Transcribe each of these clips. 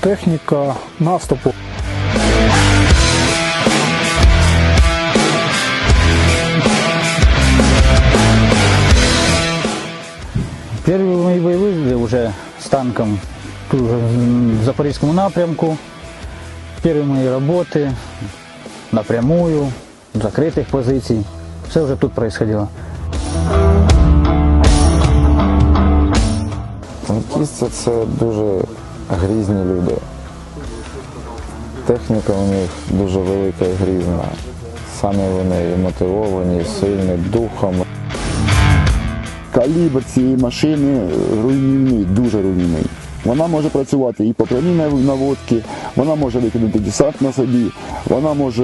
техніка наступу. Первые мои боевые уже с танком тут уже в Запорізькому напрямку. Первые мои работы напрямую, з закритих позицій. Все вже тут происходило. Танкісти це дуже грізні люди. Техніка у них дуже велика і грізна. Самі вони і мотивовані, і сильні духом. Калібр цієї машини руйнівний, дуже руйнівний. Вона може працювати і по прямій нав- наводці, вона може викинути десант на собі, вона може,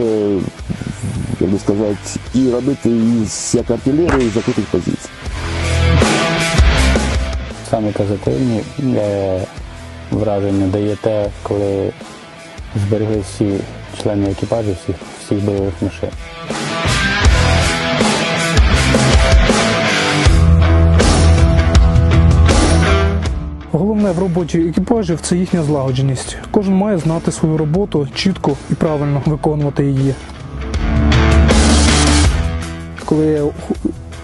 як би сказати, і робити із як артилерію з закритих позицій. Саме позитивні е, враження дає те, коли зберегли всі члени екіпажу всіх, всіх бойових машин. Головне в роботі екіпажів це їхня злагодженість. Кожен має знати свою роботу чітко і правильно виконувати її. Коли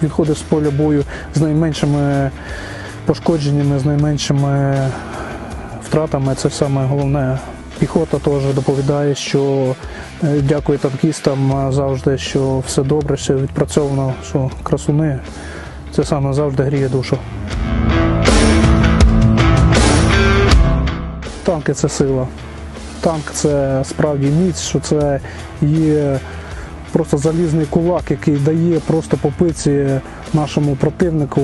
відходиш з поля бою з найменшими пошкодженнями, з найменшими втратами, це саме головне. Піхота теж доповідає, що е, дякує танкістам завжди, що все добре, все відпрацьовано, що красуни. Це саме завжди гріє душу. Танки це сила. Танк це справді міць, що це є просто залізний кулак, який дає просто по пиці нашому противнику.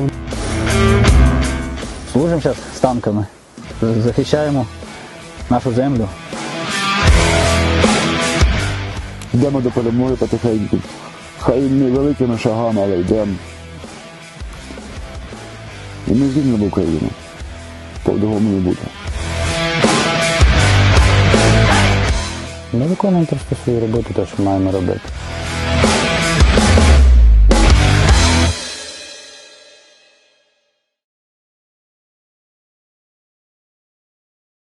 Служимо зараз з танками, захищаємо нашу землю. Йдемо до перемоги потихеньку. Хай невеликими шагами, але йдемо. І ми звільнимо Україну. По-другому не буде. Ми виконуємо просто свою роботу, те, що маємо робити.